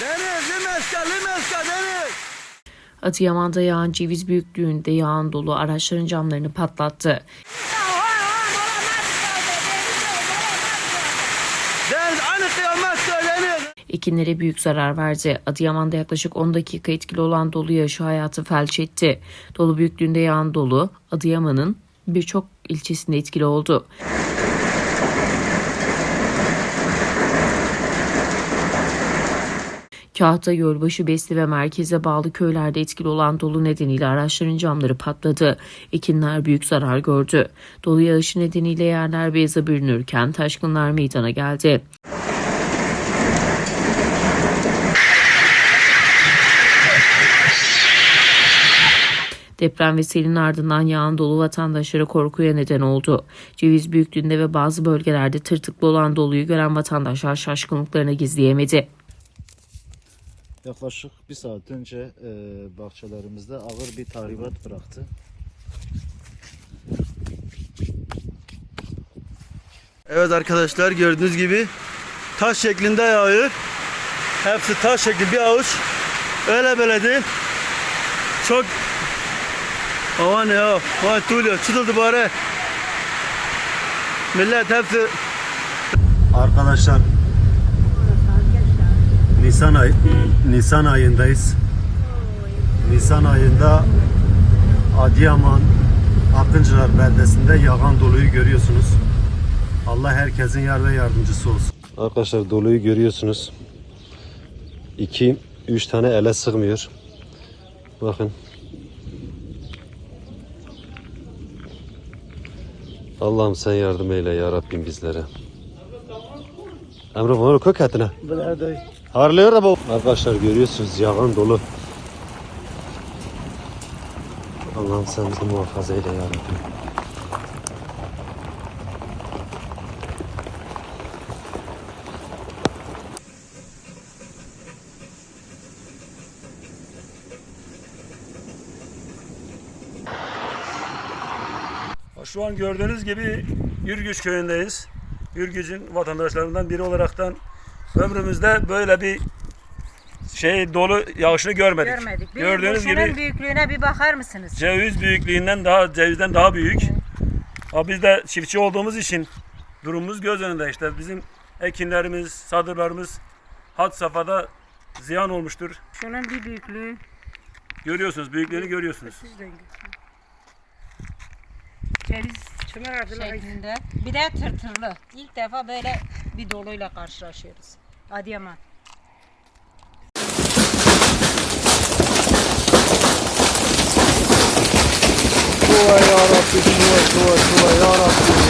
Deniz, Limeska, Limeska, Deniz. Adıyaman'da yağan ceviz büyüklüğünde yağan dolu araçların camlarını patlattı. Deniz. Ekinlere büyük zarar verdi. Adıyaman'da yaklaşık 10 dakika etkili olan dolu yağışı hayatı felç etti. Dolu büyüklüğünde yağan dolu Adıyaman'ın birçok ilçesinde etkili oldu. Kahta, Gölbaşı, Besli ve merkeze bağlı köylerde etkili olan dolu nedeniyle araçların camları patladı. Ekinler büyük zarar gördü. Dolu yağışı nedeniyle yerler beyaza bürünürken taşkınlar meydana geldi. Deprem ve selin ardından yağan dolu vatandaşlara korkuya neden oldu. Ceviz büyüklüğünde ve bazı bölgelerde tırtıklı olan doluyu gören vatandaşlar şaşkınlıklarını gizleyemedi. Yaklaşık bir saat önce e, bahçelerimizde ağır bir tahribat bıraktı. Evet arkadaşlar gördüğünüz gibi taş şeklinde yağıyor. Hepsi taş şekli bir avuç. Öyle böyle değil. Çok aman ya. Vay Tulio çıtıldı bari. Millet hepsi Arkadaşlar Nisan ay Nisan ayındayız. Nisan ayında Adıyaman Akıncılar beldesinde yağan doluyu görüyorsunuz. Allah herkesin yar ve yardımcısı olsun. Arkadaşlar doluyu görüyorsunuz. 2 3 tane ele sığmıyor. Bakın. Allah'ım sen yardım eyle ya Rabbim bizlere. Emre bunu koy kendine. Harlıyor da bu. Arkadaşlar görüyorsunuz yağan dolu. Allah'ım sen bizi muhafaza eyle ya. Şu an gördüğünüz gibi Yürgüç köyündeyiz. Yürgüc'ün vatandaşlarından biri olaraktan ömrümüzde böyle bir şey dolu yağışını görmedik. Görmedik. Bir Gördüğünüz gibi büyüklüğüne bir bakar mısınız? ceviz büyüklüğünden daha cevizden daha büyük. Ama biz de çiftçi olduğumuz için durumumuz göz önünde işte bizim ekinlerimiz, sadırlarımız had safhada ziyan olmuştur. Şunun bir büyüklüğü. Görüyorsunuz, büyüklüğünü görüyorsunuz. Ceviz şeklinde. Bir de tırtırlı. İlk defa böyle bir doluyla karşılaşıyoruz. Adıyaman. Dua ya Rabbi, dua,